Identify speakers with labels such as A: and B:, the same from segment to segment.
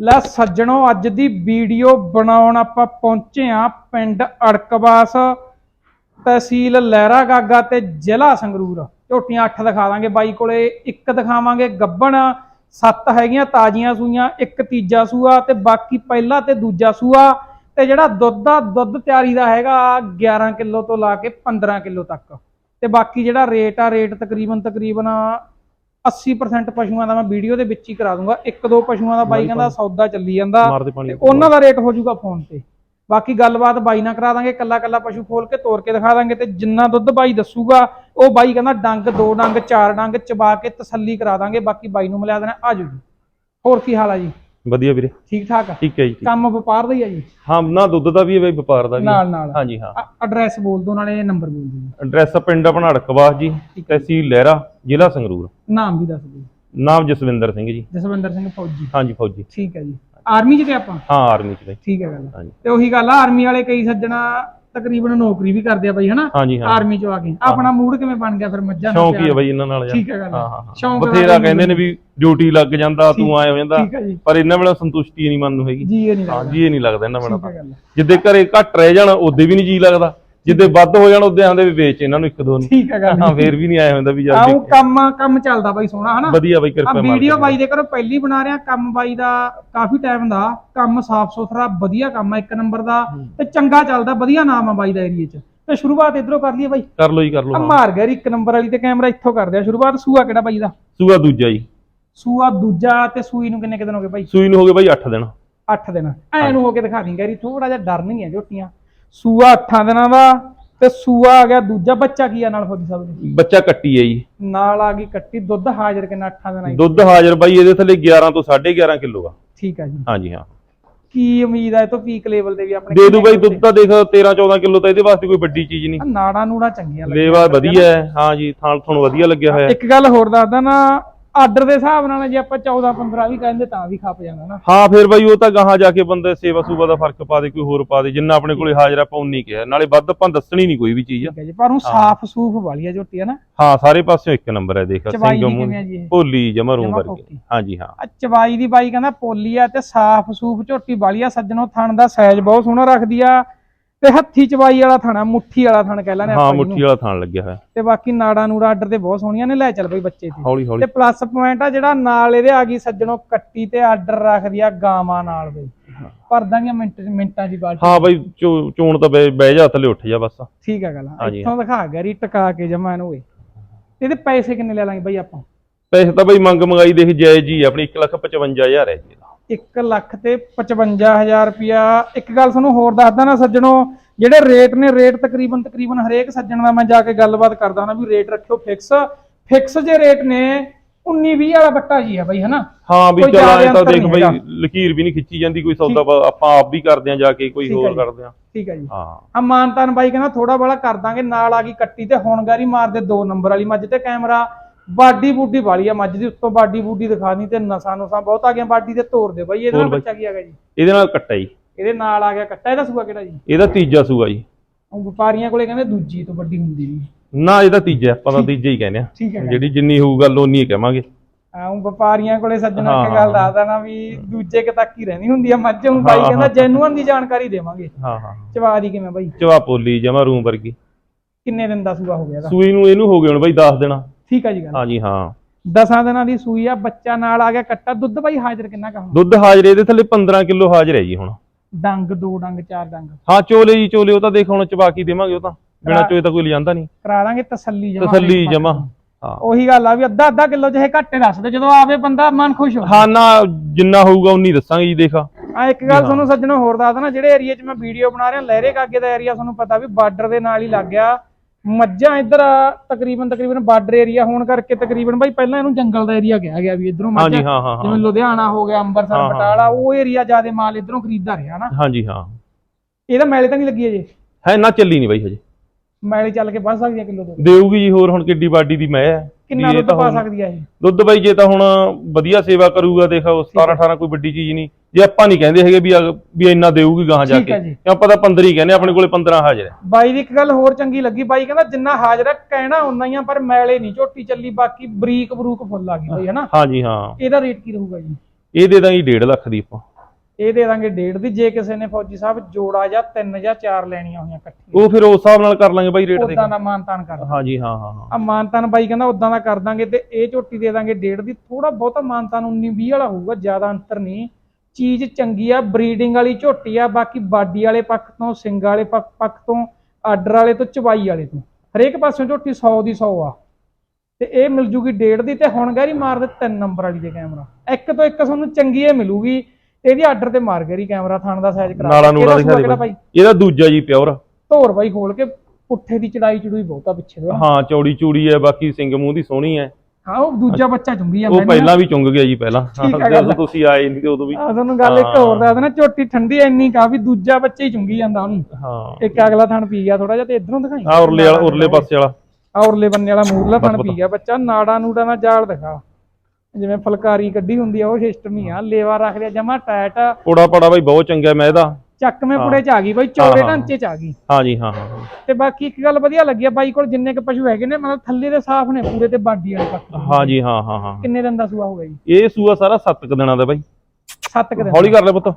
A: ਲੈ ਸੱਜਣੋ, ਅੱਜ ਦੀ ਵੀਡੀਓ ਬਣਾਉਣ ਆਪਾਂ ਪਹੁੰਚੇ ਆ ਪਿੰਡ ਅੜਕਵਾਸ ਤਹਿਸੀਲ ਲਹਿਰਾ ਗਾਗਾ ਤੇ ਜ਼ਿਲ੍ਹਾ ਸੰਗਰੂਰ। ਝੋਟੀਆਂ 8 ਦਿਖਾ ਦਾਂਗੇ ਬਾਈ ਕੋਲੇ, ਇੱਕ ਦਿਖਾਵਾਂਗੇ ਗੱਬਣ, ਸੱਤ ਹੈਗੀਆਂ ਤਾਜ਼ੀਆਂ ਸੂਈਆਂ, ਇੱਕ ਤੀਜਾ ਸੂਆ ਤੇ ਬਾਕੀ ਪਹਿਲਾ ਤੇ ਦੂਜਾ ਸੂਆ ਤੇ ਜਿਹੜਾ ਦੁੱਧ ਦਾ ਦੁੱਧ ਤਿਆਰੀ ਦਾ ਹੈਗਾ 11 ਕਿਲੋ ਤੋਂ ਲਾ ਕੇ 15 ਕਿਲੋ ਤੱਕ। ਤੇ ਬਾਕੀ ਜਿਹੜਾ ਰੇਟ ਆ, ਰੇਟ ਤਕਰੀਬਨ ਤਕਰੀਬਨ 80% ਪਸ਼ੂਆਂ ਦਾ ਮੈਂ ਵੀਡੀਓ ਦੇ ਵਿੱਚ ਹੀ ਕਰਾ ਦੂੰਗਾ। ਇੱਕ ਦੋ ਪਸ਼ੂਆਂ ਦਾ ਬਾਈ ਕਹਿੰਦਾ ਸੌਦਾ ਚੱਲੀ ਜਾਂਦਾ ਤੇ ਉਹਨਾਂ ਦਾ ਰੇਟ ਹੋ ਜਾਊਗਾ ਫੋਨ ਤੇ। ਬਾਕੀ ਗੱਲਬਾਤ ਬਾਈ ਨਾਲ ਕਰਾ ਦਾਂਗੇ ਕੱਲਾ ਕੱਲਾ ਪਸ਼ੂ ਖੋਲ ਕੇ ਤੋੜ ਕੇ ਦਿਖਾ ਦਾਂਗੇ ਤੇ ਜਿੰਨਾ ਦੁੱਧ ਬਾਈ ਦੱਸੂਗਾ ਉਹ ਬਾਈ ਕਹਿੰਦਾ ਡੰਗ ਦੋ ਡੰਗ ਚਾਰ ਡੰਗ ਚਬਾ ਕੇ ਤਸੱਲੀ ਕਰਾ ਦਾਂਗੇ। ਬਾਕੀ ਬਾਈ ਨੂੰ ਮਿਲਾ ਦੇਣਾ ਆ ਜਾਓ ਜੀ। ਹੋਰ ਕੀ ਹਾਲ ਆ ਜੀ?
B: ਵਧੀਆ ਵੀਰੇ।
A: ਠੀਕ ਠਾਕ ਆ?
B: ਠੀਕ ਹੈ ਜੀ ਠੀਕ।
A: ਕੰਮ ਵਪਾਰ ਦਾ ਹੀ ਆ ਜੀ?
B: ਹਾਂ ਨਾ ਦੁੱਧ ਦਾ ਵੀ ਹੈ ਬਈ ਵਪਾਰ ਦਾ ਵੀ ਹੈ।
A: ਨਾਲ ਨਾਲ।
B: ਹਾਂਜੀ ਹਾਂ।
A: ਐਡਰੈਸ ਬੋਲ ਦੋ ਨਾਲੇ ਨੰਬਰ ਬੋਲ ਦਿਓ।
B: ਐਡਰੈਸ ਪਿੰਡ ਆਪਣਾ ਅੜਕਵਾਸ ਜੀ ਤਹਿਸੀਲ ਲਹਿਰਾ ਜ਼ਿਲ੍ਹਾ ਸੰਗਰੂਰ।
A: ਨਾਮ ਵੀ ਦੱਸ ਦਿਓ।
B: ਨਾਮ ਜਸਵਿੰਦਰ ਸਿੰਘ ਜੀ।
A: ਜਸਵਿੰਦਰ ਸਿੰਘ ਫੌਜੀ।
B: ਹਾਂਜੀ ਫੌਜੀ।
A: ਠੀਕ ਹੈ ਜੀ। ਆਰਮੀ ਚ ਤੇ ਆਪਾਂ?
B: ਹਾਂ ਆਰਮੀ ਚ ਬਈ
A: ਠੀਕ ਹੈ ਗੱਲ।
B: ਹਾਂਜੀ।
A: ਤੇ ਉਹੀ ਗੱਲ ਆ ਆਰਮੀ ਵਾਲੇ ਕਈ ਸੱਜਣਾ ਤਕਰੀਬਨ ਨੌਕਰੀ ਵੀ ਕਰਦੇ ਆ ਬਾਈ ਹਨਾ?
B: ਹਾਂਜੀ ਹਾਂ
A: ਆਰਮੀ ਚ ਆ ਕੇ। ਆਪਣਾ ਮੂਡ ਕਿਵੇਂ ਬਣ ਗਿਆ ਫਿਰ ਮੱਝਾਂ ਨਾਲ
B: ਸ਼ੌਂਕ ਹੀ
A: ਪਿਆਰ?
B: ਬਈ ਇਹਨਾਂ ਨਾਲ ਯਾਰ।
A: ਠੀਕ ਹੈ ਗੱਲ
B: ਹਾਂ ਹਾਂ
A: ਸ਼ੌਂਕ
B: ਬਥੇਰਾ ਕਹਿੰਦੇ ਨੇ ਵੀ ਡਿਊਟੀ ਲੱਗ ਜਾਂਦਾ ਤੂੰ ਆਏ ਹੋ ਜਾਂਦਾ। ਪਰ ਇਹਨਾਂ ਵੇਲੇ ਸੰਤੁਸ਼ਟੀ ਨਹੀਂ ਮਨ ਨੂੰ ਹੈਗੀ।
A: ਜੀ ਇਹ ਨਹੀਂ
B: ਹਾਂ
A: ਲੱਗਦਾ।
B: ਜੀ ਇਹ ਨਹੀਂ ਲੱਗਦਾ ਇਹਨਾਂ ਵੇਲੇ ਜਿੱਦੇ ਘਰੇ ਘੱਟ ਰਹਿ ਜਾਣ ਉਹਦੇ ਵੀ ਨਹੀਂ ਜੀ ਲੱਗਦਾ। ਜਿੱਦੇ ਵੱਧ ਹੋ ਜਾਣ ਉਹਦੇ ਆਂਦੇ ਵੀ ਵੇਚ ਇਹਨਾਂ ਨੂੰ ਇੱਕ ਦੋ ਨੂੰ।
A: ਠੀਕ ਹੈ ਗੱਲ।
B: ਹਾਂ ਫੇਰ ਵੀ ਨਹੀਂ ਆਇਆ ਹੁੰਦਾ ਵੀ
A: ਆਉ
B: ਜਲਦੀ
A: ਕੰਮ ਕੰਮ ਚੱਲਦਾ ਬਾਈ ਸੋਹਣਾ ਹਨਾ?
B: ਵਧੀਆ ਬਈ ਕਿਰਪਾ ਮਾਲਕ
A: ਵੀਡੀਓ। ਬਾਈ ਦੇ ਘਰੋਂ ਪਹਿਲੀ ਬਣਾ ਰਿਹਾ ਕੰਮ ਬਾਈ ਦਾ ਕਾਫੀ ਟਾਈਮ ਦਾ ਕੰਮ ਸਾਫ਼ ਸੁਥਰਾ ਵਧੀਆ ਕੰਮ ਆ ਇੱਕ ਨੰਬਰ ਦਾ ਤੇ ਚੰਗਾ ਚੱਲਦਾ ਵਧੀਆ ਨਾਮ ਆ ਬਾਈ ਦਾ ਏਰੀਏ 'ਚ। ਤੇ ਸ਼ੁਰੂਆਤ ਇਧਰੋਂ ਕਰ ਲਈਏ ਬਾਈ।
B: ਕਰ ਲੋ ਜੀ ਕਰ ਲੋ
A: ਆ ਮਾਰ ਗਿਆ ਇੱਕ ਨੰਬਰ ਵਾਲੀ ਤੇ ਕੈਮਰਾ ਇੱਥੋਂ ਕਰਦੇ ਆ ਸ਼ੁਰੂਆਤ ਸੂਆ ਕਿਹੜਾ ਬਾਈ ਦਾ?
B: ਸੂਆ ਦੂਜਾ ਜੀ।
A: ਸੂਆ ਦੂਜਾ ਤੇ ਸੂਈ ਨੂੰ ਕਿੰਨੇ ਕੁ ਦਿਨ ਹੋ ਗਏ ਬਾਈ?
B: ਸੂਈ ਨੂੰ ਹੋ ਗਏ ਬਾਈ 8 ਦਿਨ।
A: 8 ਦਿਨ। ਐ ਨੂੰ ਹੋ ਕੇ ਦਿਖਾ ਦਿੰਗਾ ਰੀ ਥੋੜਾ ਜਿਹਾ ਡਰ ਨਹੀਂ ਹੈ ਝੋਟੀਆਂ। ਸੂਆ 8 ਦਿਨਾਂ ਦਾ ਤੇ ਸੂਆ ਆ ਗਿਆ ਦੂਜਾ ਬੱਚਾ ਕੀ ਆ ਨਾਲ ਫੌਜੀ ਸਾਹਿਬ ਦੇ?
B: ਬੱਚਾ ਕੱਟੀ ਹੈ ਜੀ।
A: ਨਾਲ ਆ ਗਈ ਕੱਟੀ ਦੁੱਧ ਹਾਜ਼ਰ ਕਿੰਨਾ 8 ਦਿਨਾਂ ਦੀ?
B: ਦੁੱਧ ਹਾਜ਼ਰ ਬਾਈ ਇਹਦੇ ਥੱਲੇ 11 ਤੋਂ 11.5 ਕਿਲੋ ਆ।
A: ਠੀਕ ਆ ਜੀ।
B: ਹਾਂਜੀ ਹਾਂ।
A: ਕੀ ਉਮੀਦ ਹੈ ਇਹ ਤੋਂ ਪੀਕ ਲੈਵਲ ਦੇ ਵੀ ਆਪਣੇ
B: ਦੇ ਦੂ ਬਾਈ ਦੁੱਧ ਤਾਂ ਦੇਖ 13 14 ਕਿਲੋ ਤਾਂ ਇਹਦੇ ਵਾਸਤੇ ਕੋਈ ਵੱਡੀ ਚੀਜ਼ ਨਹੀਂ।
A: ਨਾੜਾਂ ਨੂੜਾ ਚੰਗੀਆਂ ਲੱਗੀਆਂ
B: ਲੇਵਾ ਵਧੀਆ ਹੈ। ਹਾਂ ਜੀ ਥਾਂ ਤੁਹਾਨੂੰ ਵਧੀਆ ਲੱਗਿਆ ਹੋਇਆ।
A: ਇੱਕ ਗੱਲ ਹੋਰ ਦੱਸਦਾ ਨਾ ਆਰਡਰ ਦੇ ਹਿਸਾਬ ਨਾਲ ਜੇ ਆਪਾਂ 14 15 ਵੀ ਕਹਿੰਦੇ ਤਾਂ ਵੀ ਖੱਪ ਜਾਂਦਾ ਨਾ।
B: ਹਾਂ ਫਿਰ ਬਾਈ ਉਹ ਤਾਂ ਗਾਹਾਂ ਜਾ ਕੇ ਬੰਦੇ ਸੇਵਾ ਸੂਬਾ ਦਾ ਫ਼ਰਕ ਪਾ ਦੇ ਕੋਈ ਹੋਰ ਪਾ ਦੇ ਜਿੰਨਾ ਆਪਣੇ ਕੋਲੇ ਹਾਜ਼ਰ ਆਪਾਂ ਉਨੀ ਕਿਹਾ। ਨਾਲੇ ਵੱਧ ਆਪਾਂ ਦੱਸਣੀ ਨਹੀਂ ਕੋਈ ਵੀ ਚੀਜ਼।
A: ਠੀਕ ਹੈ ਜੀ ਪਰ ਉਹ ਸਾਫ਼ ਸੂਫ ਵਾਲੀ ਆ ਝੋਟੀ ਨਾ।
B: ਹਾਂ ਸਾਰੇ ਪਾਸਿਓਂ ਇੱਕ ਨੰਬਰ ਹੈ ਦੇਖ ਸਿੰਘ? ਭੋਲੀ ਜਮਾ ਰੂਮ
A: ਜਮਾਂ
B: ਵਰਗੀ। ਹਾਂਜੀ ਹਾਂ।
A: ਆ ਚਵਾਈ ਦੀ ਬਾਈ ਕਹਿੰਦਾ ਪੋਲੀ ਆ ਤੇ ਸਾਫ਼ ਸੂਫ ਝੋਟੀ ਵਾਲੀ ਆ ਸੱਜਣੋ ਥਣ ਦਾ ਸਾਈਜ਼ ਬਹੁਤ ਸੋਹਣਾ ਰੱਖਦੀ ਆ। ਤੇ ਹੱਥੀ ਚਵਾਈ ਵਾਲਾ ਥਣਾ ਮੁੱਠੀ ਵਾਲਾ ਥਣ ਕਹਿ ਲੈਣੇ
B: ਹਾਂ ਮੁੱਠੀ। ਵਾਲਾ ਥਾਂ ਲੱਗਿਆ ਹੋਇਆ।
A: ਤੇ ਬਾਕੀ ਨਾੜਾ ਨੂੜਾ ਆਰਡਰ ਤੇ ਬਹੁਤ ਸੋਹਣੀਆਂ ਨੇ ਲੈ ਚੱਲ ਬਈ ਬੱਚੇ ਤੇ
B: ਹੌਲੀ ਹੌਲੀ।
A: ਤੇ ਪਲੱਸ ਪੁਆਇੰਟ ਆ ਜਿਹੜਾ ਨਾਲ ਇਹਦੇ ਆ ਗਈ ਸੱਜਣੋ ਕੱਟੀ ਤੇ ਆਰਡਰ ਰੱਖਦੀ ਆ ਗਾਵਾਂ ਨਾਲ ਬਈ। ਭਰ ਦਾਂਗੇ ਮਿੰਟ ਮਿੰਟਾਂ ਦੀ ਬਾਲਟੀ।
B: ਹਾਂ ਬਾਈ ਚੋਣ ਤਾਂ ਬਹਿ ਬਹਿ ਜਾ ਥੱਲੇ ਉੱਠ ਜਾ ਬਸ।
A: ਠੀਕ ਆ ਗੱਲ। ਇੱਥੋਂ ਦਿਖਾ ਗਿਆ ਰੀ ਟਕਾ ਕੇ ਜਮਾ ਇਹਨੂੰ ਓਏ ਇਹਦੇ ਪੈਸੇ ਕਿੰਨੇ ਲੈ ਲਾਂਗੇ ਬਈ ਆਪਾਂ?
B: ਪੈਸੇ ਤਾਂ ਬਾਈ ਮੰਗ ਮੰਗਾਈ ਦੇਖ ਜਾਇਜ਼ ਜੀ ਆਪਣੀ 155000 ਹੈ ਜੀ
A: 1 ਲੱਖ ਤੇ 55000 ਰੁਪਿਆ ਇੱਕ ਗੱਲ ਤੁਹਾਨੂੰ ਹੋਰ ਦੱਸਦਾ ਨਾ ਸੱਜਣੋ ਜਿਹੜੇ ਰੇਟ ਨੇ ਰੇਟ ਤਕਰੀਬਨ ਤਕਰੀਬਨ ਹਰੇਕ ਸੱਜਣ ਦਾ ਮੈਂ ਜਾ ਕੇ ਗੱਲਬਾਤ ਕਰਦਾ ਹਾਂ ਵੀ ਰੇਟ ਰੱਖਿਓ ਫਿਕਸ ਫਿਕਸ ਜੇ ਰੇਟ ਨੇ 19 20 ਵਾਲਾ ਬੱਟਾ ਜੀ ਆ ਬਈ ਹਨਾ?
B: ਹਾਂ ਵੀ ਚੱਲ ਤਾਂ ਦੇਖ ਬਾਈ। ਲਕੀਰ ਵੀ ਨਹੀਂ ਖਿੱਚੀ ਜਾਂਦੀ ਕੋਈ ਸੌਦਾ ਆਪਾਂ ਆਪ ਵੀ ਕਰਦੇ ਆ ਜਾ ਕੇ ਕੋਈ ਹੋਰ। ਕਰਦੇ ਆ
A: ਠੀਕ ਹੈ ਜੀ।
B: ਹਾਂ।
A: ਆ ਮਾਨਤਾਨ ਬਾਈ ਕਹਿੰਦਾ ਥੋੜਾ ਬੜਾ ਕਰ ਦਾਂਗੇ ਨਾਲ ਆ ਗਈ ਕੱਟੀ ਤੇ ਹੁਣ ਗਾਰੀ ਮਾਰਦੇ ਦੋ ਨੰਬਰ ਵਾਲੀ ਮੱਝ ਤੇ ਕੈਮਰਾ। ਬਾਡੀ ਬੂਡੀ ਵਾਲੀ ਆ ਮੱਝ ਦੀ ਉੱਤੋਂ ਬਾਡੀ ਬੂਡੀ ਦਿਖਾਣੀ ਤੇ ਨਸਾਂ ਨੁਸਾਂ ਬਹੁਤ ਆ ਗਈਆਂ ਬਾਡੀ ਤੇ ਤੋੜ ਦੇ ਬਾਈ ਇਹਦੇ ਨਾਲ
B: ਹੋਰ ਬਾਈ।
A: ਬੱਚਾ ਕੀ ਆ ਗਿਆ ਜੀ?
B: ਇਹਦੇ ਨਾਲ ਕੱਟਾ ਜੀ।
A: ਇਹਦੇ ਨਾਲ ਆ ਗਿਆ ਕੱਟਾ ਇਹਦਾ ਸੂਆ ਕਿਹੜਾ ਜੀ?
B: ਇਹਦਾ ਤੀਜਾ ਸੂਆ ਜੀ।
A: ਉਹ ਵਪਾਰੀਆਂ ਕੋਲੇ ਕਹਿੰਦੇ ਦੂਜੀ ਤੋਂ ਵੱਡੀ ਹੁੰਦੀ ਨਹੀਂ
B: ਨਾ ਇਹਦਾ ਤੀਜਾ ਆਪਾਂ ਤਾਂ ਤੀਜਾ ਹੀ ਕਹਿੰਦੇ ਆ।
A: ਠੀਕ ਹੈ।
B: ਜਿਹੜੀ ਜਿੰਨੀ ਹੋਊ ਗੱਲ ਓਨੀ ਹੀ ਕਹਾਂਗੇ
A: ਆਉਂ ਵਪਾਰੀਆਂ ਕੋਲੇ ਸੱਜਣਾ
B: ਹਾਂ,
A: ਇੱਕ ਗੱਲ
B: ਹਾਂ।
A: ਦੱਸਦਾ ਨਾ ਵੀ ਦੂਜੇ ਕਿ ਤੱਕ ਹੀ ਰਹਿੰਦੀ ਹੁੰਦੀ ਆ ਮੱਝ ਹੁਣ ਬਾਈ
B: ਹਾਂ,
A: ਕਹਿੰਦਾ
B: ਹਾਂ।
A: ਜੈਨੂਅਨ ਦੀ ਜਾਣਕਾਰੀ ਦੇਵਾਂਗੇ।
B: ਹਾਂ ਹਾਂ
A: ਚਵਾ ਦੀ ਕਿਵੇਂ ਬਾਈ?
B: ਚਵਾ ਪੋਲੀ ਜਮਾ ਰੂਮ ਵਰਗੀ।
A: ਕਿੰਨੇ ਦਿਨ ਦਾ ਸੂਆ ਹੋ ਗਿਆ ਇਹਦਾ?
B: ਸੂਈ ਨੂੰ ਇਹਨੂੰ ਹੋ ਗਏ ਹੁਣ ਬਾਈ 10 ਦਿਨ।
A: ਠੀਕ ਆ ਜੀ ਗੱਲ।
B: ਹਾਂਜੀ ਹਾਂ।
A: ਦਸਾਂ ਦਿਨਾਂ ਦੀ ਸੂਈ ਆ ਬੱਚਾ ਨਾਲ ਆ ਗਿਆ ਕੱਟਾ। ਦੁੱਧ ਬਾਈ ਹਾਜ਼ਰ ਕਿੰਨਾ ਕਾ
B: ਦੁੱਧ ਹਾਜ਼ਰ ਇਹਦੇ ਥੱਲੇ 15 ਕਿਲੋ ਹਾਜ਼ਰ ਹੈ ਜੀ ਹੁਣ।
A: ਡੰਗ ਦੋ ਡੰਗ ਚਾਰ ਡੰਗ।
B: ਹਾਂ ਚੋਲੇ ਜੀ ਚੋਲੇ ਉਹ ਤਾਂ ਦੇਖ ਹੁਣ ਚਬਾ ਕੇ ਦੇਵਾਂਗੇ ਉਹ ਤਾਂ। ਬਿਨਾ ਚੋਏ ਤਾਂ ਕੋਈ ਲਿਜਾਂਦਾ ਨਹੀਂ।
A: ਕਰਾ ਦਾਂਗੇ ਤਸੱਲੀ ਜਮਾ।
B: ਤਸੱਲੀ ਜਮਾ ਹਾਂ।
A: ਉਹੀ ਗੱਲ ਆ ਵੀ ਅੱਧਾ ਅੱਧਾ ਕਿਲੋ ਜਿਹੇ ਘੱਟੇ ਦੱਸਦੇ ਜਦੋਂ ਆਵੇ ਬੰਦਾ ਮਨ ਖੁਸ਼ ਹੋ
B: ਹਾਂ ਨਾ ਜਿੰਨਾ ਹੋਊਗਾ ਉਨੀ ਦੱਸਾਂਗੇ ਜੀ ਦੇਖ।
A: ਆ ਇੱਕ ਗੱਲ ਤੁਹਾਨੂੰ ਸੱਜਣੋ ਹੋਰ ਦੱਸਦਾ ਜਿਹੜੇ ਏਰੀਆ 'ਚ ਮੈਂ ਵੀਡੀਓ ਬਣਾ ਰਿਹਾ ਲਹਿਰੇ ਕਾਗੇ ਦਾ ਏਰੀਆ ਤੁਹਾਨੂੰ ਪਤਾ ਵੀ ਬਾਰਡਰ ਦੇ ਨਾਲ ਹੀ ਲੱਗ ਗਿਆ। ਮੱਝਾਂ ਇੱਧਰ ਤਕਰੀਬਨ ਤਕਰੀਬਨ ਬਾਰਡਰ ਏਰੀਆ ਹੋਣ ਕਰਕੇ ਤਕਰੀਬਨ ਬਾਈ ਪਹਿਲਾਂ ਇਹਨੂੰ ਜੰਗਲ ਦਾ ਏਰੀਆ ਕਿਹਾ ਗਿਆ ਵੀ ਇਧਰੋਂ
B: ਹਾਂਜੀ
A: ਮੱਝਾਂ
B: ਹਾਂ ਹਾਂ ਹਾਂ।
A: ਜਿਵੇਂ ਲੁਧਿਆਣਾ ਹੋ ਗਿਆ ਅੰਮ੍ਰਿਤਸਰ
B: ਹਾਂ, ਹਾਂ।
A: ਬਟਾਲਾ ਉਹ ਏਰੀਆ ਜਿਆਦੇ ਮਾਲ ਇਧਰੋਂ ਖਰੀਦਦਾ ਰਿਹਾ ਨਾ।
B: ਹਾਂਜੀ ਹਾਂ।
A: ਇਹਦਾ ਮੈਲੇ ਤਾਂ ਨਹੀਂ ਲੱਗੀ ਅਜੇ?
B: ਹੈ ਨਾ ਚੱਲੀ ਨਹੀਂ ਬਾਈ ਹਜੇ।
A: ਮੈਲੇ ਚੱਲ ਕੇ ਵੱਧ ਸਕਦੀ ਆ ਕਿਲੋ ਦੋ
B: ਦੇਊਗੀ ਜੀ ਹੋਰ ਹੁਣ ਕਿੱਡੀ ਬਾਡੀ ਦੀ ਮੈਂ ਹੈ
A: ਕਿੰਨਾ
B: ਵੀ ਇਹ
A: ਦੁੱਧ
B: ਤਾਂ
A: ਪਾ
B: ਹੁਣ-
A: ਸਕਦੀ ਆ ਇਹ?
B: ਦੁੱਧ ਬਾਈ ਜੇ ਤਾਂ ਹੁਣ ਵਧੀਆ ਸੇਵਾ ਕਰੂਗਾ ਦੇਖੋ 17 18 ਕੋਈ ਵੱਡੀ ਚੀਜ਼ ਨਹੀਂ। ਜੇ ਆਪਾਂ ਨਹੀਂ ਕਹਿੰਦੇ ਹੈਗੇ ਵੀ ਅਗ- ਵੀ ਇੰਨਾ ਦੇਊਗੀ ਗਾਹਾਂ ਜਾ
A: ਠੀਕ
B: ਕੇ
A: ਹੈ ਜੀ।
B: ਆਪਾਂ ਤਾਂ 15 ਹੀ ਕਹਿੰਦੇ ਆਪਣੇ ਕੋਲੇ 15 ਹਾਜ਼ਰ ਹੈ।
A: ਬਾਈ ਦੀ ਇੱਕ ਗੱਲ ਹੋਰ ਚੰਗੀ ਲੱਗੀ ਬਾਈ ਕਹਿੰਦਾ ਜਿੰਨਾ ਹਾਜ਼ਰ ਹੈ ਕਹਿਣਾ ਉਨਾ ਹੀ ਆ ਪਰ ਮੈਲੇ ਨਹੀਂ ਝੋਟੀ ਚੱਲੀ ਬਾਕੀ ਬਰੀਕ ਬਰੂਕ ਫੁੱਲ ਆ ਗਈ ਬਾਈ ਹਨਾ।
B: ਹਾਂਜੀ ਹਾਂ।
A: ਇਹਦਾ ਰੇਟ ਕੀ ਰਹੂਗਾ ਜੀ?
B: ਇਹ ਦੇ ਦਾਂਗੇ 1.5 ਲੱਖ ਦੀ ਆਪਾਂ।
A: ਇਹ ਦੇ ਦਾਂਗੇ ਡੇਢ ਦੀ ਜੇ ਕਿਸੇ ਨੇ ਫੌਜੀ ਸਾਹਿਬ ਜੋੜਾ ਜਾਂ ਤਿੰਨ ਜਾਂ ਚਾਰ ਲੈਣੀਆਂ ਹੋਈਆਂ ਇਕੱਠੀਆਂ।
B: ਉਹ ਫਿਰ ਉਸ ਹਿਸਾਬ ਨਾਲ ਕਰ ਲਾਂਗੇ ਬਾਈ ਰੇਟ ਦੇ
A: ਉਦਾਂ ਦਾ ਮਾਨਤਾਨ ਕਰ
B: ਹਾਂਜੀ ਹਾਂ ਹਾਂ ਹਾਂ।
A: ਆ ਮਾਨਤਾਨ ਬਾਈ ਕਹਿੰਦਾ ਉਦਾਂ ਦਾ ਕਰ ਦਾਂਗੇ ਤੇ ਇਹ ਝੋਟੀ ਦੇ ਦਾਂਗੇ ਡੇਢ ਦੀ ਥੋੜਾ ਬਹੁਤਾ ਮਾਨਤਾਨ 19 20 ਵਾਲਾ ਹੋਊਗਾ ਜ਼ਿਆਦਾ ਅੰਤਰ ਨਹੀਂ। ਚੀਜ਼ ਚੰਗੀ ਆ ਬਰੀਡਿੰਗ ਵਾਲੀ ਝੋਟੀ ਆ ਬਾਕੀ ਬਾਡੀ ਵਾਲੇ ਪੱਖ ਤੋਂ ਸਿੰਗ ਵਾਲੇ ਪੱਖ ਤੋਂ ਆਰਡਰ ਵਾਲੇ ਤੋਂ ਚਵਾਈ ਵਾਲੇ ਤੋਂ। ਹਰੇਕ ਪਾਸਿਓਂ ਝੋਟੀ 100 ਦੀ 100 ਆ। ਤੇ ਇਹ ਮਿਲ ਜੂਗੀ ਡੇਢ ਦੀ ਤੇ ਹੁਣ ਗੈਰੀ ਮਾਰ ਦੇ ਤਿੰਨ ਨੰਬਰ ਵਾਲੀ ਦੇ ਕੈਮਰਾ। ਇੱਕ ਤੋਂ ਇੱਕ ਤੁਹਾਨੂੰ ਚੰਗੀ ਇਹ ਮਿਲੂਗੀ ਤੇ ਇਹਦੀ ਆਰਡਰ ਤੇ ਮਾਰ ਗੈਰੀ ਕੈਮਰਾ ਥਾਣ ਦਾ ਸਾਈਜ਼ ਕਰਾ
B: ਨਾਲਾ
A: ਇਹਦਾ
B: ਦਿਖਾ ਦੇ ਇਹਦਾ ਦੂਜਾ ਜੀ ਪਿਓਰ।
A: ਧੋਰ ਬਾਈ ਖੋਲ ਕੇ ਪੁੱਠੇ ਦੀ ਚੜਾਈ ਚੜੂਈ ਬਹੁਤਾ ਪਿੱਛੇ ਦਾ
B: ਹਾਂ ਚੌੜੀ ਚੂੜੀ ਹੈ ਬਾਕੀ ਸਿੰਘ ਮੂੰਹ ਦੀ ਸੋਹਣੀ ਹੈ।
A: ਹਾਂ ਉਹ ਦੂਜਾ ਬੱਚਾ ਚੁੰਗੀ ਜਾਂਦਾ
B: ਉਹ ਪਹਿਲਾਂ ਵੀ ਚੁੰਗ ਗਿਆ ਜੀ ਪਹਿਲਾਂ।
A: ਠੀਕ ਹੈ ਗੱਲ।
B: ਜਦੋਂ ਤੁਸੀਂ ਆਏ ਨਹੀਂ ਤੇ ਉਦੋਂ ਵੀ
A: ਆ ਤੁਹਾਨੂੰ ਗੱਲ ਇੱਕ ਹੋਰ ਦੱਸ ਦੇਣਾ ਝੋਟੀ ਠੰਡੀ ਇੰਨੀ ਕਾਫੀ ਦੂਜਾ ਬੱਚਾ ਹੀ ਚੁੰਗੀ ਜਾਂਦਾ ਉਹਨੂੰ।
B: ਹਾਂ।
A: ਇੱਕ ਅਗਲਾ ਥਣ ਪੀ ਗਿਆ ਥੋੜਾ ਜਿਹਾ ਤੇ ਇਧਰੋਂ ਦਿਖਾਈ।
B: ਆ ਉਰਲੇ ਵਾਲਾ ਉਰਲੇ ਪਾਸੇ ਵਾਲਾ।
A: ਆ ਉਰਲੇ ਬੰਨੇ ਵਾਲਾ ਮੂਰਲਾ ਥਣ ਪੀ ਗਿਆ ਬੱਚਾ ਨਾੜਾ ਨੂੜਾ ਨਾਲ ਜਾਲ ਦਿਖਾ। ਜਿਵੇਂ ਫਲਕਾਰੀ ਕੱਢੀ ਹੁੰਦੀ ਆ ਉਹ ਸਿਸਟਮ ਹੀ ਆ। ਲੇਵਾ ਰੱਖ ਲਿਆ ਜਮਾ ਟਾਇਟ
B: ਪੋੜਾ ਪੜਾ ਬਾਈ ਬਹੁਤ ਚੰਗਾ ਮੈਂ ਇਹਦਾ।
A: ਚੱਕਵੇਂ ਪੁੜੇ ਚ ਆ ਗਈ ਬਾਈ ਚੌੜੇ
B: ਹਾਂ, ਹਾਂ।
A: ਢਾਂਚੇ ਚ ਆ ਗਈ।
B: ਹਾਂਜੀ ਹਾਂ ਹਾਂ ਹਾਂ।
A: ਤੇ ਬਾਕੀ ਇੱਕ ਗੱਲ ਵਧੀਆ ਲੱਗੀ ਆ ਬਾਈ ਕੋਲ ਜਿੰਨੇ ਕ ਪਸ਼ੂ ਹੈਗੇ ਨੇ ਮਤਲਬ ਥੱਲੇ ਦੇ ਸਾਫ਼ ਨੇ ਪੂਰੇ ਤੇ ਬਾਡੀ ਵਾਲੇ ਤੋਂ।
B: ਹਾਂਜੀ ਹਾਂ ਹਾਂ ਹਾਂ।
A: ਕਿੰਨੇ ਦਿਨ ਦਾ ਸੂਆ ਹੋਗਾ ਜੀ?
B: ਇਹ ਸੂਆ ਸਾਰਾ 7 ਕ ਦਿਨਾਂ ਦਾ ਬਾਈ।
A: ਸੱਤ ਕੁ ਦਿਨ
B: ਹੌਲੀ ਕਰ ਲੈ ਪੁੱਤ।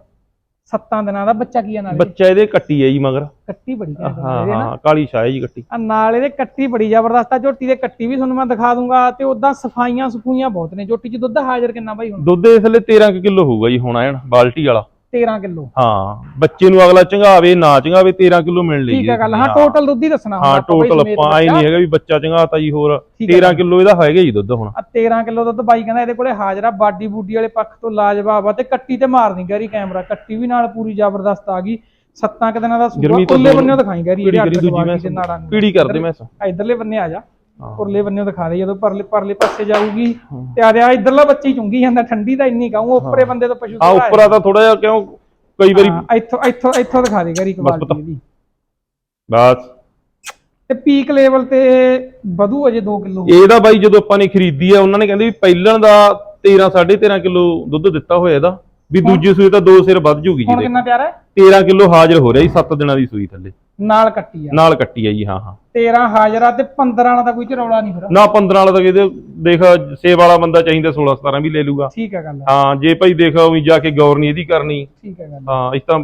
A: ਸੱਤਾਂ ਦਿਨਾਂ ਦਾ ਬੱਚਾ ਕੀ ਆ ਨਾਲੇ?
B: ਬੱਚਾ ਇਹਦੇ ਕੱਟੀ ਹੈ ਜੀ ਮਗਰ।
A: ਕੱਟੀ ਬੜੀ
B: ਹਾਂ
A: ਨਾ
B: ਹਾਂ ਕਾਲੀ ਹੈ ਜੀ ਕੱਟੀ।
A: ਆ ਨਾਲ ਇਹਦੇ ਕੱਟੀ ਬੜੀ ਜ਼ਬਰਦਸਤ ਆ ਝੋਟੀ ਦੇ ਕੱਟੀ ਵੀ ਤੁਹਾਨੂੰ ਮੈਂ ਦਿਖਾ ਦੂੰਗਾ ਤੇ ਉਦਾਂ ਸਫਾਈਆਂ ਸਫੂਈਆਂ ਬਹੁਤ ਨੇ। ਝੋਟੀ ਚ ਦੁੱਧ ਹਾਜ਼ਰ ਕਿੰਨਾ ਬਾਈ ਹੁਣ?
B: ਦੁੱਧ ਇਸ ਲਈ 13 ਕਿਲੋ ਹੋਊਗਾ ਜੀ ਹੁਣ ਐਨ ਬਾਲਟੀ ਵਾਲਾ।
A: 13 ਕਿਲੋ।
B: ਹਾਂ ਬੱਚੇ ਨੂੰ ਅਗਲਾ ਚੰਗਾਵੇ ਨਾ ਚੰਗਾਵੇ 13 ਕਿਲੋ ਮਿਲਣ ਲਈ
A: ਠੀਕ ਹੈ ਗੱਲ ਹਾਂ ਟੋਟਲ ਦੁੱਧ ਹੀ ਦੱਸਣਾ
B: ਹਾਂ ਟੋਟਲ ਆਪਾਂ ਆਈ ਨਹੀਂ। ਹੈਗਾ ਵੀ ਬੱਚਾ ਚੰਗਾਤਾ ਜੀ ਹੋਰ।
A: ਠੀਕ ਹੈ
B: 13 ਕਿਲੋ ਇਹਦਾ ਹੈਗਾ ਜੀ ਦੁੱਧ ਹੁਣ।
A: ਆ 13 ਕਿਲੋ ਦੁੱਧ ਬਾਈ ਕਹਿੰਦਾ ਇਹਦੇ ਕੋਲੇ ਹਾਜ਼ਰ ਬਾਡੀ ਬੂਡੀ ਵਾਲੇ ਪੱਖ ਤੋਂ ਲਾਜਵਾਬ ਆ ਤੇ ਕੱਟੀ ਤੇ ਮਾਰਨੀ ਗੈਰੀ ਕੈਮਰਾ। ਕੱਟੀ ਵੀ ਨਾਲ ਪੂਰੀ ਜ਼ਬਰਦਸਤ ਆ ਗਈ। ਸੱਤਾਂ ਕੁ ਦਿਨਾਂ ਦਾ ਸੂਆ
B: ਦੂਰ-
A: ਬੰਨਿਓ ਦਿਖਾਈ ਗੈਰੀ ਇਹਦੇ
B: ਦੂਜੀ ਮੈਂ ਪੀੜੀ ਕਰਦੇ ਮੈਂ
A: ਇਧਰਲੇ ਬੰਨੇ ਆ ਜਾ। ਉਰਲੇ ਬੰਨਿਓ ਦਿਖਾ ਦੇ ਜਦੋਂ ਪਰਲੇ ਪਰਲੇ ਪਾਸੇ ਜਾਊਗੀ ਤੇ ਆ ਰਿਹਾ ਇਧਰਲਾ ਬੱਚੀ ਚੁੰਗੀ ਜਾਂਦਾ ਠੰਡੀ ਤਾਂ ਇੰਨੀ ਕਹੂੰ ਉੱਪਰੇ ਬੰਦੇ ਤੋਂ ਪਸ਼ੂ
B: ਆ ਉੱਪਰ ਆ ਤਾਂ ਥੋੜਾ ਜਿਹਾ ਕਿਉਂ ਕਈ ਵਾਰੀ
A: ਇੱਥੋਂ ਇੱਥੋਂ ਇੱਥੋਂ ਦਿਖਾ ਦੇ ਗੈਰੀ। ਕੁਆਲਿਟੀ ਇਹਦੀ।
B: ਬਸ।
A: ਤੇ ਪੀਕ ਲੈਵਲ ਤੇ ਵਧੂ ਅਜੇ 2 ਕਿਲੋ।
B: ਇਹਦਾ ਬਾਈ ਜਦੋਂ ਆਪਾਂ ਨੇ ਖਰੀਦੀ ਆ ਉਹਨਾਂ ਨੇ ਕਹਿੰਦੇ ਵੀ ਪਹਿਲਣ ਦਾ 13 13.5 ਕਿਲੋ ਦੁੱਧ ਦਿੱਤਾ ਹੋਇਆ ਇਹਦਾ। ਵੀ ਦੂਜੇ ਸੂਏ ਤਾਂ ਦੋ ਸਿਰ ਵੱਧ ਜੂਗੀ
A: ਹੁਣ
B: ਜੀ
A: ਕਿੰਨਾ ਪਿਆਰਾ ਹੈ?
B: 13 ਕਿਲੋ ਹਾਜ਼ਰ ਹੋ ਰਿਹਾ ਜੀ 7 ਦਿਨਾਂ ਦੀ ਸੂਈ ਥੱਲੇ।
A: ਨਾਲ ਕੱਟੀ ਆ।
B: ਨਾਲ ਕੱਟੀ ਆ ਜੀ ਹਾਂ ਹਾਂ।
A: 13 ਹਾਜ਼ਰਾ ਤੇ 15 ਵਾਲਾ ਤਾਂ ਕੋਈ ਚਰੌਲਾ ਨਹੀਂ ਫਿਰ।
B: ਨਾ 15 ਵਾਲਾ ਤਾਂ ਇਹਦੇ ਦੇਖ ਸੇਵ ਵਾਲਾ ਬੰਦਾ ਚਾਹੀਦਾ 16 17 ਵੀ ਲੈ ਲੂਗਾ।
A: ਠੀਕ ਹੈ ਗੱਲ
B: ਹਾਂ ਜੇ ਭਾਈ ਦੇਖ ਵੀ ਜਾ ਕੇ ਗੌਰ ਨਹੀਂ ਇਹਦੀ ਕਰਨੀ।
A: ਠੀਕ ਹੈ ਗੱਲ
B: ਹਾਂ ਇਸ ਤਾਂ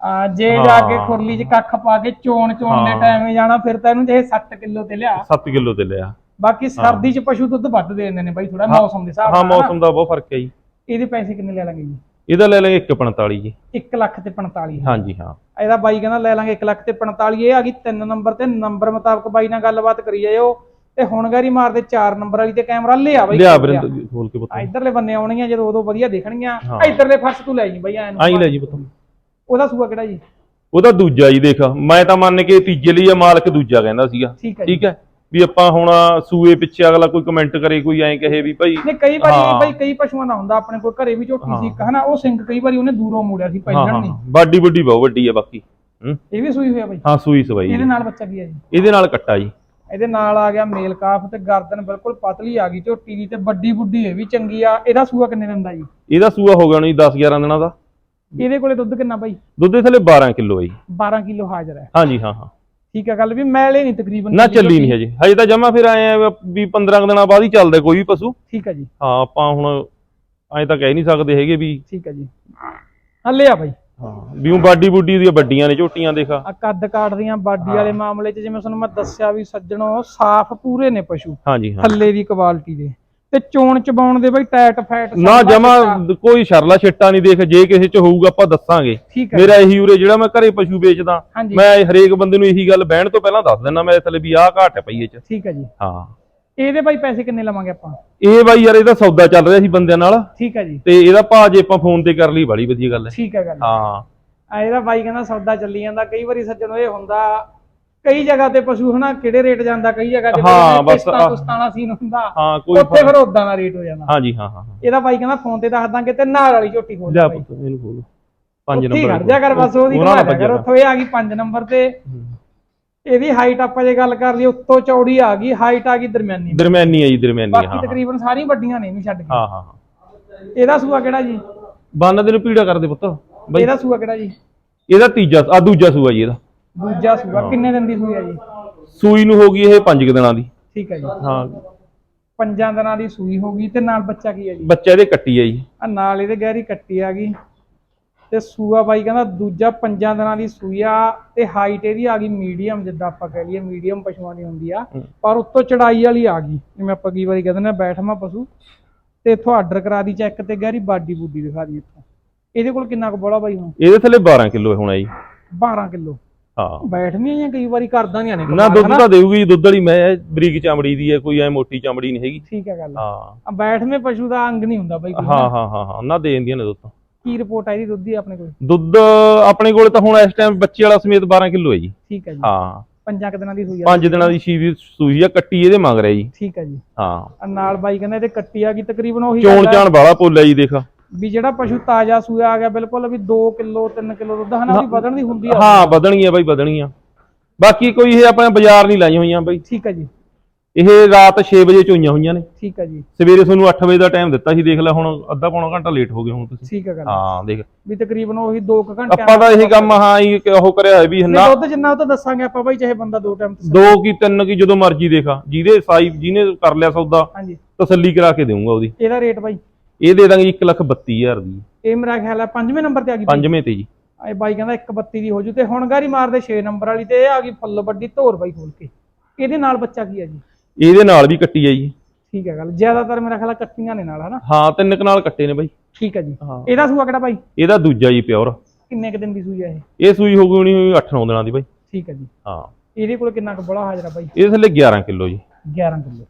A: ਆ ਜੇ ਜਾ ਕੇ
B: ਹਾਂ।
A: ਖੁਰਲੀ 'ਚ ਕੱਖ ਪਾ ਕੇ ਚੋਣ ਚੋਣ ਦੇ
B: ਹਾਂ।
A: ਟਾਈਮ ਹੀ ਜਾਣਾ ਫਿਰ ਤਾਂ ਇਹਨੂੰ ਜੇ 7 ਕਿਲੋ ਤੇ ਲਿਆ।
B: 7 ਕਿਲੋ ਤੇ ਲਿਆ।
A: ਬਾਕੀ ਸਰਦੀ 'ਚ ਪਸ਼ੂ ਦੁੱਧ ਵੱਧ ਦੇ ਦਿੰਦੇ ਨੇ ਬਾਈ ਥੋੜਾ ਮੌਸਮ ਦੇ ਹਿਸਾਬ
B: ਹਾਂ
A: ਨਾਲ।
B: ਮੌਸਮ ਦਾ ਬਹੁਤ ਫ਼ਰਕ ਹੈ ਜੀ।
A: ਇਹਦੇ ਪੈਸੇ ਕਿੰਨੇ ਲੈ ਲਾਂਗੇ ਜੀ?
B: ਇਹਦਾ ਲੈ ਲਾਂਗੇ 145 ਜੀ।
A: 1 ਲੱਖ ਤੇ 45
B: ਹਾਂਜੀ ਹਾਂ।
A: ਇਹਦਾ ਬਾਈ ਕਹਿੰਦਾ ਲੈ ਲਾਂਗੇ 1 ਲੱਖ ਤੇ 45 ਇਹ ਆ ਗਈ 3 ਨੰਬਰ ਤੇ ਨੰਬਰ ਮੁਤਾਬਕ ਬਾਈ ਨਾਲ ਗੱਲਬਾਤ ਕਰੀ ਜਾਇਓ। ਤੇ ਹੁਣ ਗਾਰੀ ਮਾਰਦੇ 4 ਨੰਬਰ ਵਾਲੀ ਤੇ ਕੈਮਰਾ ਲਿਆ ਬਾਈ।
B: ਲਿਆ। ਬਰਿੰਦ ਖੋਲ ਕੇ ਪੁੱਤ।
A: ਇਧਰਲੇ ਬੰਨੇ ਆਉਣਗੀਆਂ ਜਦੋਂ ਉਦੋਂ ਵਧੀਆ ਦੇਖਣਗੀਆਂ। ਇਧਰਲੇ ਫਰਸ਼ ਤੂੰ ਲੈ ਜੀ ਬਾਈ ਐਨ
B: ਆਈ ਲੈ ਜੀ ਪੁੱਤ।
A: ਉਹਦਾ ਸੂਆ ਕਿਹੜਾ ਜੀ?
B: ਉਹਦਾ ਦੂਜਾ ਜੀ ਦੇਖ ਮੈਂ ਤਾਂ ਮੰਨ ਕੇ ਤੀਜੇ ਲਈ ਆ ਮਾਲਕ ਦੂਜਾ ਕਹਿੰਦਾ ਸੀਗਾ।
A: ਠੀਕ ਹੈ?
B: ਵੀ ਆਪਾਂ ਹੁਣ ਸੂਏ ਪਿੱਛੇ ਅਗਲਾ ਕੋਈ ਕਮੈਂਟ ਕਰੇ ਕੋਈ ਐਂ ਕਹੇ ਵੀ ਭਾਈ
A: ਨਹੀਂ ਕਈ ਵਾਰੀ। ਬਈ ਕਈ ਪਸ਼ੂਆਂ ਦਾ ਹੁੰਦਾ ਆਪਣੇ ਕੋਲ ਘਰੇ ਵੀ ਝੋਟੀ ਸੀ ਹਨਾ ਉਹ ਸਿੰਘ ਕਈ ਵਾਰੀ ਉਹਨੇ ਦੂਰੋਂ ਮੋੜਿਆ ਸੀ
B: ਹਾਂ
A: ਨਹੀਂ।
B: ਬਾਡੀ ਬੁੱਡੀ ਬਹੁਤ ਵੱਡੀ ਹੈ ਬਾਕੀ
A: ਇਹ ਵੀ ਸੂਈ ਹੋਇਆ ਬਈ?
B: ਹਾਂ ਸੂਈ ਸਵਾਈ
A: ਇਹਦੇ। ਨਾਲ ਬੱਚਾ ਕੀ ਹੈ ਜੀ?
B: ਇਹਦੇ ਨਾਲ ਕੱਟਾ ਜੀ।
A: ਇਹਦੇ ਨਾਲ ਆ ਗਿਆ ਮੇਲ ਕਾਫ ਤੇ ਗਰਦਨ ਬਿਲਕੁਲ ਪਤਲੀ ਆ ਗਈ ਝੋਟੀ ਦੀ ਤੇ ਵੱਡੀ ਬੁੱਢੀ ਇਹ ਵੀ ਚੰਗੀ ਆ। ਇਹਦਾ ਸੂਆ ਕਿੰਨੇ ਦਿਨ ਦਾ ਜੀ?
B: ਇਹਦਾ ਸੂਆ ਹੋ ਗਿਆ ਜੀ 10 11 ਦਿਨਾਂ ਦਾ।
A: ਇਹਦੇ ਕੋਲੇ ਦੁੱਧ ਕਿੰਨਾ ਬਾਈ?
B: ਦੁੱਧ ਦੇ ਥੱਲੇ 12 ਕਿਲੋ ਹੈ ਜੀ।
A: 12 ਕਿਲੋ ਹਾਜ਼ਰ ਹੈ।
B: ਹਾਂਜੀ ਹਾਂ ਹਾਂ।
A: ਠੀਕ ਹੈ ਗੱਲ ਵੀ ਮੈਲੇ ਨਹੀਂ ਤਕਰੀਬਨ
B: ਨਾ ਚੱਲੀ ਨਹੀਂ ਹਜੇ। ਹਜੇ ਤਾਂ ਜਮਾ ਫਿਰ ਆਏ ਆ ਵੀ 15 ਕੁ ਦਿਨਾਂ ਬਾਅਦ ਹੀ ਚੱਲਦਾ ਕੋਈ ਵੀ ਪਸ਼ੂ।
A: ਠੀਕ ਹੈ ਜੀ।
B: ਹਾਂ ਆਪਾਂ ਹੁਣ ਐਂ ਤਾਂ ਕਹਿ ਨਹੀਂ ਸਕਦੇ ਹੈਗੇ ਵੀ
A: ਠੀਕ ਹੈ ਜੀ। ਹੱਲੇ ਆ ਬਾਈ।
B: ਹਾਂ ਵੀ ਉਹ ਬਾਡੀ ਬੁੱਡੀ ਦੀਆਂ ਵੱਡੀਆਂ ਨੇ ਝੋਟੀਆਂ ਦੇਖਾ।
A: ਆ ਕੱਦ ਕਾਠ ਦੀਆਂ ਬਾਡੀ ਵਾਲੇ ਮਾਮਲੇ 'ਚ ਜਿਵੇਂ ਤੁਹਾਨੂੰ ਮੈਂ ਦੱਸਿਆ ਵੀ ਸੱਜਣੋ ਸਾਫ਼ ਪੂਰੇ ਨੇ ਪਸ਼ੂ।
B: ਹਾਂਜੀ ਹਾਂ।
A: ਥੱਲੇ ਦੀ ਕੁਆਲਿਟੀ ਦੇ। ਤੇ ਚੋਣ ਚਬਾਉਣ ਦੇ ਬਈ ਟੈਟ ਫੈਟ
B: ਨਾ ਜਮਾ। ਕੋਈ ਸ਼ਰਲਾ ਛਿੱਟਾ ਨਹੀਂ ਦੇਖ ਜੇ ਕਿਸੇ ਚ ਹੋਊਗਾ ਆਪਾਂ ਦੱਸਾਂਗੇ। ਮੇਰਾ ਇਹੀ ਉਰੇ ਜਿਹੜਾ ਮੈਂ ਘਰੇ ਪਸ਼ੂ ਵੇਚਦਾ ਮੈਂ ਹਰੇਕ ਬੰਦੇ ਨੂੰ ਇਹੀ ਗੱਲ ਬਹਿਣ ਤੋਂ ਪਹਿਲਾਂ ਦੱਸ ਦਿੰਦਾ ਮੈਂ ਥੱਲੇ ਵੀ ਆਹ ਘਾਟ ਹੈ ਪਈ ਇਹ ਚ।
A: ਠੀਕ ਹੈ ਜੀ।
B: ਹਾਂ।
A: ਇਹਦੇ ਬਾਈ ਪੈਸੇ ਕਿੰਨੇ ਲਵਾਂਗੇ ਆਪਾਂ?
B: ਇਹ ਬਾਈ ਯਾਰ ਇਹਦਾ ਸੌਦਾ ਚੱਲ ਰਿਹਾ ਸੀ ਬੰਦਿਆਂ ਨਾਲ।
A: ਠੀਕ ਹੈ ਜੀ।
B: ਤੇ ਇਹਦਾ ਭਾਅ ਜੇ ਆਪਾਂ ਫੋਨ ਤੇ ਕਰ ਲਈ ਬੜੀ ਵਧੀਆ ਗੱਲ ਹੈ।
A: ਠੀਕ ਹੈ ਗੱਲ
B: ਹਾਂ।
A: ਆ ਇਹਦਾ ਬਾਈ ਕਹਿੰਦਾ ਸੌਦਾ ਚੱਲੀ ਜਾਂਦਾ ਕਈ ਵਾਰੀ ਸੱਜਣੋ ਇਹ ਹੁੰਦਾ ਕਈ ਜਗ੍ਹਾ ਤੇ ਪਸ਼ੂ ਹਨਾ ਕਿਹੜੇ ਰੇਟ ਜਾਂਦਾ ਕਈ ਜਗ੍ਹਾ ਤੇ
B: ਹਾਂ, ਬਸ।
A: ਕੁਸ਼ਤਾਂ ਸੀਨ ਹੁੰਦਾ
B: ਹਾਂ ਕੋਈ
A: ਉੱਥੇ ਫਿਰ ਉਦਾਂ ਦਾ ਰੇਟ ਹੋ ਜਾਂਦਾ।
B: ਹਾਂਜੀ ਹਾਂ ਹਾਂ
A: ਇਹਦਾ ਬਾਈ ਕਹਿੰਦਾ ਫੋਨ ਤੇ ਦੱਸ ਦਾਂਗੇ ਤੇ ਨਾਲ ਵਾਲੀ ਝੋਟੀ ਖੋਲ ਬਾਈ
B: ਪੁੱਤ ਇਹਨੂੰ ਖੋਲੋ। ਪੰਜ ਨੰਬਰ
A: ਖੜ ਜਾ ਕਰ ਬਸ ਉਹਦੀ ਕਰ ਉੱਥੋਂ ਇਹ ਆ ਗਈ 5 ਨੰਬਰ ਤੇ। ਇਹਦੀ ਹਾਈਟ ਆਪਾਂ ਜੇ ਗੱਲ ਕਰ ਲਈ ਉੱਤੋਂ ਚੌੜੀ ਆ ਗਈ ਹਾਈਟ ਆ ਗਈ ਦਰਮਿਆਨੀ।
B: ਦਰਮਿਆਨੀ ਹੈ ਜੀ ਦਰਮਿਆਨੀ
A: ਬਾਕੀ
B: ਹਾਂ
A: ਤਕਰੀਬਨ ਸਾਰੀਆਂ ਵੱਡੀਆਂ ਨੇ ਇਹਨੂੰ ਛੱਡ ਕੇ।
B: ਹਾਂ ਹਾਂ ਹਾਂ।
A: ਇਹਦਾ ਸੂਆ ਕਿਹੜਾ ਜੀ?
B: ਬੰਨ ਦੇ ਨੂੰ ਪੀੜਾ ਕਰਦੇ ਪੁੱਤ।
A: ਇਹਦਾ ਸੂਆ ਕਿਹੜਾ ਜੀ?
B: ਇਹਦਾ ਤੀਜਾ ਆ ਦੂਜਾ ਸੂਆ ਜੀ ਇਹਦਾ।
A: ਦੂਜਾ ਸੂਆ ਕਿੰਨੇ ਦਿਨ ਦੀ ਸੂਈ ਆ ਜੀ?
B: ਸੂਈ ਨੂੰ ਹੋ ਗਈ ਇਹ 5 ਦਿਨਾਂ ਦੀ।
A: ਠੀਕ ਹੈ ਜੀ।
B: ਹਾਂ।
A: ਪੰਜਾਂ ਦਿਨਾਂ ਦੀ ਸੂਈ ਹੋ ਗਈ ਤੇ ਨਾਲ ਬੱਚਾ ਕੀ ਹੈ ਜੀ?
B: ਬੱਚਾ ਇਹਦੇ ਕੱਟੀ ਆ ਜੀ।
A: ਆ ਨਾਲ ਇਹਦੇ ਗਹਿਰੀ ਕੱਟੀ ਆ ਗਈ ਤੇ ਸੂਆ ਬਾਈ ਕਹਿੰਦਾ ਦੂਜਾ ਪੰਜਾਂ ਦਿਨਾਂ ਦੀ ਸੂਈ ਆ ਤੇ ਹਾਈਟ ਇਹਦੀ ਆ ਗਈ ਮੀਡੀਅਮ ਜਿੱਦਾਂ ਆਪਾਂ ਕਹਿ ਲਈਏ ਮੀਡੀਅਮ ਪਸ਼ੂਆਂ ਦੀ ਹੁੰਦੀ ਆ। ਪਰ ਉੱਤੋਂ ਚੜਾਈ ਵਾਲੀ ਆ ਗਈ ਜਿਵੇਂ ਆਪਾਂ ਕਈ ਵਾਰੀ ਕਹਿੰਦੇ ਨੇ ਬੈਠਮਾ ਪਸ਼ੂ ਤੇ ਇੱਥੋਂ ਆਰਡਰ ਕਰਾ ਦੀ ਚੈੱਕ ਤੇ ਗਹਿਰੀ ਬਾਡੀ ਬੂਡੀ ਦਿਖਾ ਦੀ ਇੱਥੋਂ। ਇਹਦੇ ਕੋਲ ਕਿੰਨਾ ਕੁ ਬੋਲਾ ਬਾਈ ਹੁਣ?
B: ਇਹਦੇ ਥੱਲੇ 12 ਕਿਲੋ ਹੋਣਾ ਜੀ।
A: 12 ਕਿਲੋ।
B: ਹਾਂ।
A: ਬੈਠਵੀਆਂ ਜਾਂ ਕਈ ਵਾਰੀ ਕਰਦਾਂ ਦੀਆਂ ਨੇ
B: ਨਾ ਦੁੱਧ? ਤਾਂ ਦੇਊਗੀ ਦੁੱਧ ਵਾਲੀ ਮੈਂ ਬਰੀਕ ਚਮੜੀ ਦੀ ਹੈ ਕੋਈ ਐ ਮੋਟੀ ਚਮੜੀ ਨਹੀਂ ਹੈਗੀ।
A: ਠੀਕ ਹੈ ਗੱਲ।
B: ਹਾਂ।
A: ਆ ਬੈਠਵੇਂ ਪਸ਼ੂ ਦਾ ਅੰਗ ਨਹੀਂ ਹੁੰਦਾ ਬਾਈ
B: ਹਾਂ? ਹਾਂ ਹਾਂ ਹਾਂ। ਨਾ ਦੇ ਦਿੰਦੀਆਂ ਨੇ ਦੁੱਧ ਤਾਂ।
A: ਕੀ ਰਿਪੋਰਟ ਆਈ ਦੀ ਦੁੱਧ ਦੀ ਆਪਣੇ ਕੋਲ?
B: ਦੁੱਧ ਆਪਣੇ ਕੋਲ ਤਾਂ ਹੁਣ ਇਸ ਟਾਈਮ ਬੱਚੇ ਵਾਲਾ ਸਮੇਤ 12 ਕਿਲੋ ਹੈ ਜੀ।
A: ਠੀਕ ਹੈ ਜੀ।
B: ਹਾਂ।
A: ਪੰਜਾਂ ਦਿਨਾਂ ਦੀ ਸੂਈ ਆ।
B: ਪੰਜ ਦਿਨਾਂ ਦੀ ਸ਼ੀਵੀ ਸੂਈ ਆ ਕੱਟੀ ਇਹਦੇ ਮੰਗ ਰਿਹਾ ਜੀ।
A: ਠੀਕ ਹੈ ਜੀ।
B: ਹਾਂ।
A: ਨਾਲ ਬਾਈ ਕਹਿੰਦਾ ਇਹਦੇ ਕੱਟੀ ਆ ਗਈ ਤਕਰੀਬਨ ਉਹੀ
B: ਚੋਣ ਚਾਣ ਵਾਲਾ ਪੋਲਾ ਜੀ ਦੇਖ।
A: ਵੀ ਜਿਹੜਾ ਪਸ਼ੂ ਤਾਜ਼ਾ ਸੂਆ ਆ ਗਿਆ ਬਿਲਕੁਲ ਵੀ 2 ਕਿਲੋ 3 ਕਿਲੋ ਦੁੱਧ ਹਨਾ ਉਹਦੀ ਵਧਣ ਦੀ ਹੁੰਦੀ ਆ।
B: ਹਾਂ ਵਧਣਗੀਆਂ ਬਾਈ ਵਧਣਗੀਆਂ। ਬਾਕੀ ਕੋਈ ਇਹ ਆਪਣੇ ਬਾਜ਼ਾਰ ਨਹੀਂ ਲਾਈਆਂ ਹੋਈਆਂ ਬਾਈ।
A: ਠੀਕ ਹੈ ਜੀ।
B: ਇਹ ਰਾਤ 6 ਵਜੇ ਚੋਈਆਂ ਹੋਈਆਂ ਨੇ।
A: ਠੀਕ ਹੈ ਜੀ।
B: ਸਵੇਰੇ ਤੁਹਾਨੂੰ 8 ਵਜੇ ਦਾ ਟਾਈਮ ਦਿੱਤਾ ਸੀ ਦੇਖ ਲੈ ਹੁਣ ਅੱਧਾ ਪੌਣਾ ਘੰਟਾ ਲੇਟ ਹੋ ਗਏ ਹੁਣ ਤੁਸੀਂ।
A: ਠੀਕ ਹੈ ਗੱਲ।
B: ਹਾਂ ਦੇਖ।
A: ਵੀ ਤਕਰੀਬਨ ਉਹੀ 2 ਘੰਟੇ
B: ਆਪਾਂ ਤਾਂ ਇਹ ਕੰਮ ਹਾਂ ਹੀ ਉਹ ਕਰਿਆ ਹੋਇਆ ਵੀ ਨਾ
A: ਦੁੱਧ ਜਿੰਨਾ ਉਹ ਤਾਂ ਦੱਸਾਂਗੇ ਆਪਾਂ ਬਾਈ ਚਾਹੇ ਬੰਦਾ ਦੋ ਟਾਈਮ
B: ਦੋ ਕੀ ਤਿੰਨ ਕੀ ਜਦੋਂ ਮਰਜ਼ੀ ਦੇਖਾ। ਜਿਹਦੇ ਸਾਈ ਜਿਹਨੇ ਕਰ ਲਿਆ ਸੌਦਾ
A: ਹਾਂਜੀ।
B: ਤਸੱਲੀ ਕਰਾ ਕੇ ਦੇਊਂਗਾ ਉਹਦੀ।
A: ਇਹਦਾ ਰੇਟ ਬਾਈ।
B: ਇਹ ਦੇ ਦਾਂਗੇ 132000 ਦੀ।
A: ਇਹ ਮੇਰਾ ਖਿਆਲ ਹੈ ਪੰਜਵੇਂ ਨੰਬਰ ਤੇ ਆ ਗਈ।
B: ਪੰਜਵੇਂ ਤੇ ਜੀ।
A: ਇਹ ਬਾਈ ਕਹਿੰਦਾ 132 ਦੀ ਹੋ ਜੂ ਤੇ ਹੁਣ ਗਾਰੀ ਮਾਰਦੇ 6 ਨੰਬਰ ਵਾਲੀ ਤੇ ਇਹ ਆ ਗਈ ਫੁੱਲ ਵੱਡੀ ਧੋਰ ਬਾਈ ਖੋਲ ਕੇ। ਇਹਦੇ ਨਾਲ ਬੱਚਾ ਕੀ ਹੈ ਜੀ?
B: ਇਹਦੇ ਨਾਲ ਵੀ ਕੱਟੀ ਆ ਜੀ।
A: ਠੀਕ ਹੈ ਗੱਲ। ਜ਼ਿਆਦਾਤਰ ਮੇਰਾ ਖਿਆਲ ਹੈ ਕੱਟੀਆਂ ਨੇ ਨਾਲ ਹਨਾ?
B: ਹਾਂ ਤਿੰਨ ਕਨਾਲ ਕੱਟੇ ਨੇ ਬਾਈ।
A: ਠੀਕ ਹੈ ਜੀ।
B: ਹਾਂ।
A: ਇਹਦਾ ਸੂਆ ਕਿਹੜਾ ਬਾਈ?
B: ਇਹਦਾ ਦੂਜਾ ਜੀ ਪਿਓਰ।
A: ਕਿੰਨੇ ਕ ਦਿਨ ਦੀ ਸੂਈ ਹੈ ਇਹ?
B: ਇਹ ਸੂਈ ਹੋ ਗਈ ਹੋਣੀ 8-9 ਦਿਨਾਂ ਦੀ ਬਾਈ।
A: ਠੀਕ ਹੈ ਜੀ।
B: ਹਾਂ।
A: ਇਹਦੇ ਕੋਲ ਕਿੰਨਾ ਕੁ ਬੜਾ ਹਾਜ਼ਰਾ ਬਾਈ?
B: ਇਹਦੇ ਥੱਲੇ 11 ਕਿਲੋ ਜੀ।
A: 11 ਕਿਲੋ।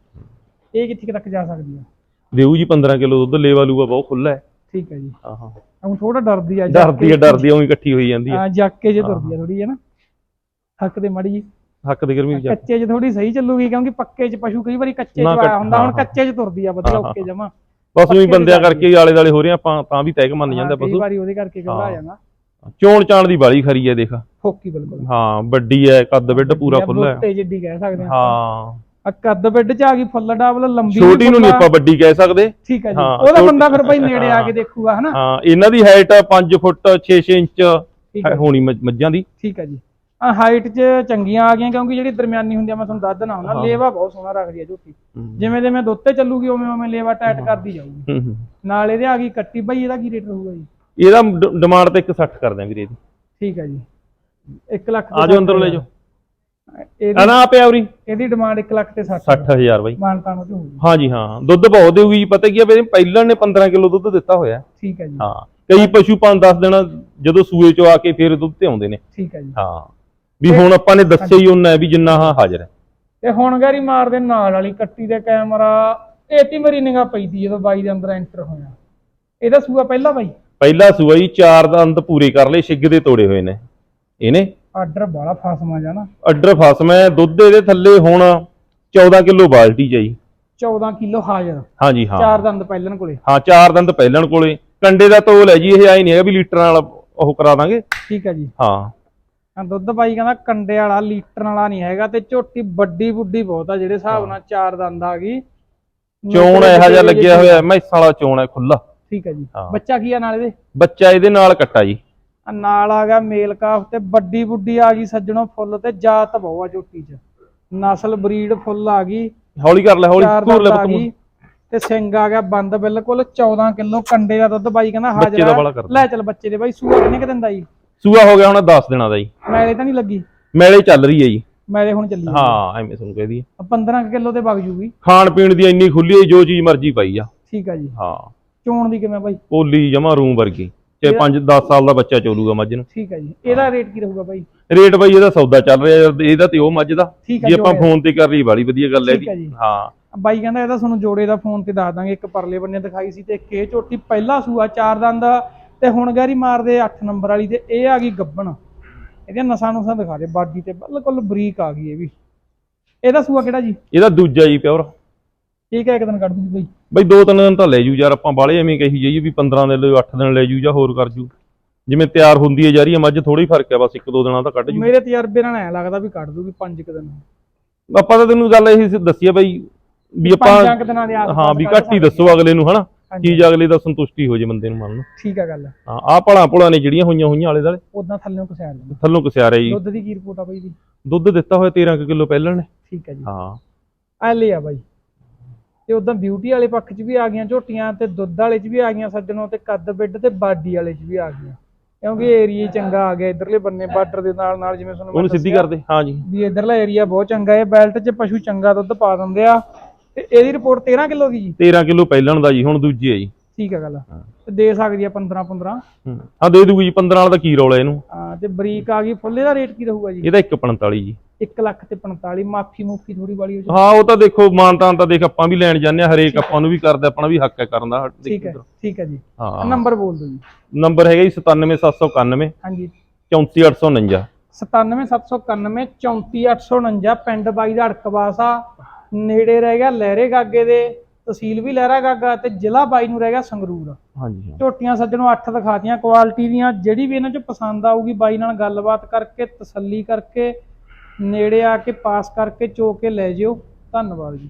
A: ਇਹ ਕਿੱਥੇ ਤੱਕ ਜਾ ਸਕਦੀ ਹੈ
B: ਦੇਊ ਜੀ 15 ਕਿਲੋ ਦੁੱਧ ਲੇਵਾ ਲੂਗਾ ਬਹੁਤ ਖੁੱਲਾ ਹੈ।
A: ਠੀਕ ਹੈ ਜੀ।
B: ਹਾਂ ਹਾਂ।
A: ਹੁਣ ਥੋੜਾ ਡਰਦੀ ਆ
B: ਡਰਦੀ ਹੈ ਡਰਦੀ ਆ ਉਹੀ ਇਕੱਠੀ ਹੋਈ ਜਾਂਦੀ ਹੈ।
A: ਹਾਂ ਜਾਕੇ ਜੇ ਤੁਰਦੀ ਆ ਥੋੜੀ ਹੈ ਨਾ? ਹੱਕ ਦੇ ਮੜੀ ਜੀ।
B: ਹੱਕ ਦੇ ਗਰਮੀ ਜਾ
A: ਕੱਚੇ 'ਚ ਥੋੜੀ ਸਹੀ ਚੱਲੂਗੀ ਕਿਉਂਕਿ ਪੱਕੇ 'ਚ ਪਸ਼ੂ ਕਈ ਵਾਰੀ ਕੱਚੇ 'ਚ
B: ਨਾ
A: ਹੁੰਦਾ ਹੁਣ
B: ਹਾਂ।
A: ਕੱਚੇ 'ਚ ਤੁਰਦੀ ਆ ਵਧੀਆ
B: ਹਾਂ,
A: ਓਕੇ ਜਮਾ।
B: ਬਸ ਉਹੀ
A: ਪੱਕੇ
B: ਬੰਦਿਆਂ
A: ਦੀ
B: ਕਰਕੇ ਹੀ ਆਲੇ ਦਾਲੇ ਹੋ ਰਹੇ ਆ, ਆਪਾਂ ਤਾਂ ਵੀ ਤੈਗ ਮੰਨ ਜਾਂਦਾ
A: ਕਈ
B: ਪਸ਼ੂ।
A: ਵਾਰੀ ਉਹਦੇ ਕਰਕੇ ਘਬਰਾ
B: ਹਾਂ।
A: ਜਾਂਦਾ।
B: ਚੋਣ ਚਾਣ ਦੀ ਬਾਲੀ ਖਰੀ ਹੈ ਦੇਖ।
A: ਫੋਕੀ ਬਿਲਕੁਲ।
B: ਹਾਂ ਵੱਡੀ ਹੈ ਕੱਦ ਵਿੱਡ ਪੂਰਾ ਖੁੱਲਾ ਹੈ।
A: ਬੁੱਤੇ ਜਿੱਡੀ ਕਹਿ ਸਕਦੇ ਆ
B: ਹਾਂ।
A: ਆ ਕੱਦ ਬਿੱਡ 'ਚ ਆ ਗਈ ਫੁੱਲ ਡਬਲ ਲੰਬੀ
B: ਛੋਟੀ ਨੂੰ ਨਹੀਂ। ਆਪਾਂ ਵੱਡੀ ਕਹਿ ਸਕਦੇ।
A: ਠੀਕ ਹੈ ਜੀ। ਉਹਦਾ ਬੰਦਾ ਫਿਰ ਭਾਈ ਨੇੜੇ ਆ ਕੇ। ਦੇਖੂਗਾ ਹਨਾ?
B: ਹਾਂ ਇਹਨਾਂ ਦੀ ਹਾਈਟ 5 ਫੁੱਟ 6-6 ਇੰਚ ਹੋਣੀ ਮੱਝ- ਦੀ।
A: ਠੀਕ ਹੈ ਜੀ। ਆ ਹਾਈਟ 'ਚ ਚੰਗੀਆਂ ਆ ਗਈਆਂ ਕਿਉਂਕਿ ਜਿਹੜੀ ਦਰਮਿਆਨੀ ਹੁੰਦੀ ਆ ਮੈਂ ਤੁਹਾਨੂੰ ਦੱਸ ਦੇਣਾ ਹੁੰਦਾ। ਲੇਵਾ ਬਹੁਤ ਸੋਹਣਾ ਰੱਖਦੀ ਆ ਝੋਟੀ। ਜਿਵੇਂ ਜਿਵੇਂ ਦੁੱਧ ਤੇ ਚੱਲੂਗੀ ਉਵੇਂ ਉਵੇਂ ਲੇਵਾ ਟਾਈਟ ਕਰਦੀ ਜਾਊਗੀ। ਨਾਲ ਇਹਦੇ ਆ ਗਈ ਕੱਟੀ ਭਾਈ ਇਹਦਾ ਕੀ ਰੇਟ ਰਹੂਗਾ ਜੀ?
B: ਇਹਦਾ ਡਿਮਾਂਡ ਤਾਂ 160 ਕਰਦੇ ਆ ਵੀਰੇ
A: ਠੀਕ ਹੈ ਜੀ। 1 ਲੱਖ
B: ਆ ਜਾਓ ਅੰਦਰ ਲੈ ਜਾਓ।
A: ਇਹਦੀ
B: ਆ ਨਾ ਆਪੇ ਆਉਰੀ
A: ਇਹਦੀ ਡਿਮਾਂਡ 1 ਲੱਖ ਤੇ 60
B: 60000 ਬਾਈ।
A: ਮਾਨਤਾਂ ਨੂੰ ਹੋਊਗੀ।
B: ਹਾਂਜੀ ਹਾਂ ਦੁੱਧ ਬਹੁਤ ਦੇਊਗੀ ਜੀ। ਪਤਾ ਕੀ ਆ ਬਈ ਪਹਿਲਾਂ ਨੇ 15 ਕਿਲੋ ਦੁੱਧ ਦਿੱਤਾ ਹੋਇਆ।
A: ਠੀਕ ਹੈ ਜੀ।
B: ਹਾਂ ਕਈ ਪਸ਼ੂ 5-10 ਦਿਨ ਜਦੋਂ ਸੂਏ ਚੋਂ ਆ ਕੇ ਫਿਰ ਦੁੱਧ ਤੇ ਆਉਂਦੇ ਨੇ।
A: ਠੀਕ ਹੈ ਜੀ।
B: ਹਾਂ ਵੀ ਹੁਣ ਆਪਾਂ ਨੇ ਦੱਸਿਆ ਹੀ ਉਹਨਾਂ ਵੀ ਜਿੰਨਾ ਹਾਂ ਹਾਜ਼ਰ ਹੈ।
A: ਤੇ ਹੁਣ ਗਾਰੀ ਮਾਰਦੇ ਨਾਲ ਵਾਲੀ ਕੱਟੀ ਦੇ ਕੈਮਰਾ ਇਹ ਤੀ ਮੇਰੀ ਨਿਗਾਹ ਪਈਦੀ ਜਦੋਂ ਬਾਈ ਦੇ ਅੰਦਰ ਐਂਟਰ ਹੋਇਆ। ਇਹਦਾ ਸੂਆ ਪਹਿਲਾ ਬਾਈ?
B: ਪਹਿਲਾ ਸੂਆ ਜੀ ਚਾਰ ਦੰਦ ਪੂਰੇ ਕਰ ਲਏ ਛਿੱਗ ਦੇ ਤੋੜੇ ਹੋਏ ਨੇ। ਇਹਨੇ
A: ਆਰਡਰ ਬਾਲਾ ਫਾਸਮਾ ਜਾਣਾ
B: ਅੱਡਰ ਫਸਮ ਹੈ ਦੁੱਧ ਇਹਦੇ ਥੱਲੇ ਹੁਣ 14 ਕਿਲੋ ਬਾਲਟੀ ਚ ਆ ਜੀ
A: 14 ਕਿਲੋ ਹਾਜ਼ਰ।
B: ਹਾਂਜੀ ਹਾਂ।
A: ਚਾਰ ਦੰਦ ਪਹਿਲਣ ਕੋਲੇ।
B: ਹਾਂ ਚਾਰ ਦੰਦ ਪਹਿਲਣ ਕੋਲੇ। ਕੰਡੇ ਦਾ ਤੋਲ ਹੈ ਜੀ ਇਹ ਆਈ ਨਹੀਂ ਹੈਗਾ ਵੀ ਲੀਟਰ ਨਾਲ ਉਹ ਕਰਾ ਦਾਂਗੇ।
A: ਠੀਕ ਹੈ ਜੀ।
B: ਹਾਂ।
A: ਆ ਦੁੱਧ ਬਾਈ ਕਹਿੰਦਾ ਕੰਡੇ ਵਾਲਾ ਲੀਟਰ ਵਾਲਾ ਨਹੀਂ ਹੈਗਾ ਤੇ ਝੋਟੀ ਵੱਡੀ ਬੁੱਢੀ ਬਹੁਤ ਆ ਜਿਹੜੇ ਹਿਸਾਬ ਨਾਲ ਚਾਰ ਦੰਦ ਆ ਗਈ।
B: ਚੋਣ ਇਹੋ ਜਿਹਾ ਲੱਗਿਆ ਹੋਇਆ ਮੈਸਾਂ ਵਾਲਾ ਚੋਣ ਹੈ ਖੁੱਲਾ
A: ਠੀਕ ਹੈ ਜੀ।
B: ਹਾਂ।
A: ਬੱਚਾ ਕੀ ਆ ਨਾਲ ਇਹਦੇ?
B: ਬੱਚਾ ਇਹਦੇ ਨਾਲ ਕੱਟਾ ਜੀ।
A: ਨਾਲ ਆ ਗਿਆ ਮੇਲ ਕਾਫ ਤੇ ਵੱਡੀ ਬੁੱਢੀ ਆ ਗਈ ਸੱਜਣੋ ਫੁੱਲ ਤੇ ਜਾਤ ਬਹੁ ਆ ਝੋਟੀ 'ਚ। ਨਸਲ ਬਰੀਡ ਫੁੱਲ ਆ ਗਈ।
B: ਹੌਲੀ ਕਰ ਲੈ ਹੌਲੀ
A: ਦੰਦ
B: ਲੈ ਪੁੱਤ
A: ਤੇ ਸਿੰਘ ਆ ਗਿਆ ਬੰਦ ਬਿਲਕੁਲ 14 ਕਿਲੋ ਕੰਡੇ ਦਾ ਦੁੱਧ ਬਾਈ ਕਹਿੰਦਾ ਹਾਜ਼ਰ। ਲੈ ਚੱਲ ਬੱਚੇ ਦੇ ਬਾਈ ਸੂਆ ਕਿੰਨੇ ਕ ਦਿੰਦਾ ਜੀ।
B: ਸੂਆ ਹੋ ਗਿਆ ਹੁਣ 10 ਦਿਨਾਂ ਦਾ ਜੀ।
A: ਮੈਲੇ ਤਾਂ ਨਹੀਂ ਲੱਗੀ।
B: ਮੇਲੇ ਚੱਲ ਰਹੀ ਹੈ ਜੀ।
A: ਮੈਲੇ ਹੁਣ ਚੱਲੀ
B: ਹਾਂ ਐਵੇਂ ਤੁਹਾਨੂੰ ਕਹਿ ਦਈਏ
A: 15 ਕਿਲੋ ਤੇ ਵਗ ਜੂਗੀ।
B: ਖਾਣ ਪੀਣ ਦੀ ਇੰਨੀ ਖੁੱਲੀ ਹੈ ਜੋ ਚੀਜ਼ ਮਰਜ਼ੀ ਪਾਈ ਆ।
A: ਠੀਕ ਆ ਜੀ।
B: ਹਾਂ।
A: ਚੋਣ ਦੀ ਕਿਵੇਂ ਬਾਈ?
B: ਪੋਲੀ ਜਮਾ ਰੂਮ ਵਰਗੀ। ਤੇ
A: ਇਹਦਾ-
B: 5 10 ਸਾਲ ਦਾ ਬੱਚਾ ਚੋਲੂਗਾ ਮੱਝ ਨੂੰ।
A: ਠੀਕ ਆ ਜੀ। ਇਹਦਾ ਰੇਟ ਕੀ ਰਹੂਗਾ ਬਾਈ?
B: ਰੇਟ ਬਾਈ ਇਹਦਾ ਸੌਦਾ ਚੱਲ ਰਿਹਾ ਇਹਦਾ ਤੇ ਉਹ ਮੱਝ ਦਾ। ਜੇ ਆਪਾਂ। ਫੋਨ ਤੇ ਕਰ ਲਈ ਬਾਲੀ ਵਧੀਆ ਗੱਲ ਹੈ
A: ਜੀ।
B: ਹਾਂ।
A: ਬਾਈ ਕਹਿੰਦਾ ਇਹਦਾ ਤੁਹਾਨੂੰ ਜੋੜੇ ਦਾ ਫੋਨ ਤੇ ਦੱਸ ਦਾਂਗੇ ਇੱਕ ਪਰਲੇ ਬੰਨੇ ਦਿਖਾਈ ਸੀ ਤੇ ਇੱਕ ਇਹ ਝੋਟੀ ਪਹਿਲਾ ਸੂਆ ਚਾਰ ਦੰਦ ਤੇ ਹੁਣ ਗਾਰੀ ਮਾਰਦੇ 8 ਨੰਬਰ ਵਾਲੀ ਤੇ ਇਹ ਆ ਗਈ ਗੱਬਣ। ਇਹਦੀਆਂ ਨਸਾਂ ਨੂਸਾਂ ਦਿਖਾ ਦੇ ਬਾਡੀ ਤੇ ਬਿਲਕੁਲ ਬਰੀਕ ਆ ਗਈ ਇਹ ਵੀ। ਇਹਦਾ ਸੂਆ ਕਿਹੜਾ ਜੀ?
B: ਇਹਦਾ ਦੂਜਾ ਜੀ ਪਿਓਰ।
A: ਠੀਕ ਹੈ ਇੱਕ ਦਿਨ ਕੱਢ ਦੂਗੀ ਬਾਈ
B: ਬਈ ਦੋ ਤਿੰਨ ਦਿਨ ਤਾਂ ਲੈ ਜੂ ਯਾਰ ਆਪਾਂ ਬਾਲੇ ਐਵੇਂ ਕਹੀ ਜਾਈਏ ਵੀ 15 ਦਿਨ ਲੈ 8 ਦਿਨ ਲੈ ਜੂ ਜਾਂ ਹੋਰ ਕਰ ਜੂ। ਜਿਵੇਂ ਤਿਆਰ ਹੁੰਦੀ ਹੈ ਹੈ ਮੱਝ ਥੋੜੀ ਫ਼ਰਕ ਹੈ ਬਸ ਇੱਕ ਦੋ ਦਿਨਾਂ ਦਾ ਕੱਢ ਜੂ।
A: ਮੇਰੇ ਤਜਰਬੇ ਨਾਲ ਐ ਲੱਗਦਾ ਵੀ ਕੱਢ ਦੂਗੀ 5 ਕੁ ਦਿਨ।
B: ਆਪਾਂ ਤਾਂ ਤੈਨੂੰ ਗੱਲ ਇਹ ਦੱਸੀ ਆ ਬਈ ਵੀ
A: ਪੰਜਾਂ
B: ਆਪਾਂ
A: ਕੁ ਦਿਨਾਂ ਦੇ ਆਸ-ਪਾਸ
B: ਹਾਂ ਵੀ
A: ਕੱਢ
B: ਘੱਟ ਹੀ ਦੱਸੋ ਅਗਲੇ ਨੂੰ ਹਨਾ?
A: ਹਾਂਜੀ।
B: ਚੀਜ਼ ਅਗਲੇ ਦਾ ਸੰਤੁਸ਼ਟੀ ਹੋ ਜੇ ਬੰਦੇ ਨੂੰ ਮੰਨ ਲਓ
A: ਠੀਕ ਆ ਗੱਲ।
B: ਹਾਂ ਆਹ ਭਲਾ ਭੁਲਾ ਨੇ ਜਿਹੜੀਆਂ ਹੋਈਆਂ ਹੋਈਆਂ ਆਲੇ ਦਾਲੇ
A: ਉਦਾਂ ਥੱਲੇ ਕਸਿਆ ਲੈਂਦਾ
B: ਥੱਲੋਂ ਕਸਿਆਰੇ ਜੀ।
A: ਦੁੱਧ ਦੀ ਕੀ ਰਿਪੋਰਟ ਆ ਬਾਈ ਦੀ
B: ਦੁੱਧ ਦਿੱਤਾ ਹੋਇਆ 13 ਕਿਲੋ ਪਹਿਲਾਂ ਨੇ।
A: ਠੀਕ ਹੈ ਜੀ।
B: ਹਾਂ।
A: ਆ ਲੈ ਆ ਬਾਈ। ਤੇ ਉਦਾਂ ਬਿਊਟੀ ਵਾਲੇ ਪੱਖ 'ਚ ਵੀ ਆ ਗਈਆਂ ਝੋਟੀਆਂ ਤੇ ਦੁੱਧ ਵਾਲੇ 'ਚ ਵੀ ਆ ਗਈਆਂ ਸੱਜਣੋਂ ਤੇ ਕੱਦ ਬਿੱਡ ਤੇ ਬਾਡੀ ਵਾਲੇ 'ਚ ਵੀ ਆ ਗਈਆਂ। ਕਿਉਂਕਿ ਏਰੀਆ ਚੰਗਾ ਆ ਗਿਆ ਇਧਰਲੇ ਬੰਨੇ ਬਾਰਡਰ ਦੇ ਨਾਲ ਨਾਲ ਜਿਵੇਂ ਤੁਹਾਨੂੰ
B: ਉਹਨੂੰ ਸਿੱਧੀ ਕਰਦੇ ਹਾਂ ਜੀ।
A: ਵੀ ਇਧਰਲਾ ਏਰੀਆ ਬਹੁਤ ਚੰਗਾ ਹੈ ਬੈਲਟ 'ਚ ਪਸ਼ੂ ਚੰਗਾ ਦੁੱਧ ਪਾ ਦਿੰਦੇ ਆ। ਤੇ ਇਹਦੀ ਰਿਪੋਰਟ 13 ਕਿਲੋ ਦੀ ਜੀ।
B: 13 ਕਿਲੋ ਪਹਿਲਣ ਦਾ ਜੀ ਹੁਣ ਦੂਜੀ ਹੈ ਜੀ।
A: ਠੀਕ ਹੈ ਗੱਲ। ਤੇ ਦੇ ਸਕਦੀ ਆ 15 15
B: ਹੂੰ। ਹਾਂ ਦੇ ਦੂਗੀ ਜੀ 15 ਵਾਲਾ ਦਾ ਕੀ ਰੌਲਾ ਇਹਨੂੰ।
A: ਹਾਂ ਤੇ ਬਰੀਕ ਆ ਗਈ ਫੁੱਲੇ ਦਾ ਰੇਟ ਕੀ ਰਹੂਗਾ ਜੀ?
B: ਇਹਦਾ 145 ਜੀ।
A: 1 ਲੱਖ ਤੇ 45 ਮਾਫੀ ਮੁਫੀ ਥੋੜੀ ਵਾਲੀ ਹੋ।
B: ਹਾਂ ਉਹ ਤਾਂ ਦੇਖੋ ਮਾਨਤਾਨ ਤਾਂ ਦੇਖ ਆਪਾਂ ਵੀ ਲੈਣ ਜਾਂਦੇ ਆ ਹਰੇਕ ਆਪਾਂ ਨੂੰ ਵੀ ਕਰਦੇ ਆਪਣਾ ਵੀ ਹੱਕ ਹੈ ਕਰਨ ਦਾ।
A: ਠੀਕ ਹੈ ਠੀਕ ਹੈ ਜੀ।
B: ਹਾਂ।
A: ਨੰਬਰ ਬੋਲ ਦਿਓ ਜੀ।
B: ਨੰਬਰ ਹੈਗਾ ਜੀ 97791
A: ਹਾਂਜੀ।
B: 34849
A: 97791 34849 ਪਿੰਡ ਬਾਈ ਦਾ ਅੜਕਵਾਸ ਨੇੜੇ ਰਹਿ ਗਿਆ ਲਹਿਰੇ ਗਾਗੇ ਦੇ ਤਹਿਸੀਲ ਵੀ ਲਹਿਰਾ ਗਾਗਾ ਤੇ ਜ਼ਿਲ੍ਹਾ ਬਾਈ ਨੂੰ ਰਹਿ ਗਿਆ ਸੰਗਰੂਰ।
B: ਹਾਂਜੀ।
A: ਝੋਟੀਆਂ ਸੱਜਣੋਂ ਅੱਠ ਦਿਖਾਤੀਆਂ ਕੁਆਲਿਟੀ ਦੀਆਂ ਜਿਹੜੀ ਵੀ ਇਹਨਾਂ ਚ ਪਸੰਦ ਆਊਗੀ ਬਾਈ ਨਾਲ ਗੱਲਬਾਤ ਕਰਕੇ ਤਸੱਲੀ ਕਰਕੇ ਨੇੜੇ ਆ ਕੇ ਪਾਸ ਕਰਕੇ ਚੋ ਕੇ ਲੈ ਜਿਓ। ਧੰਨਵਾਦ ਜੀ।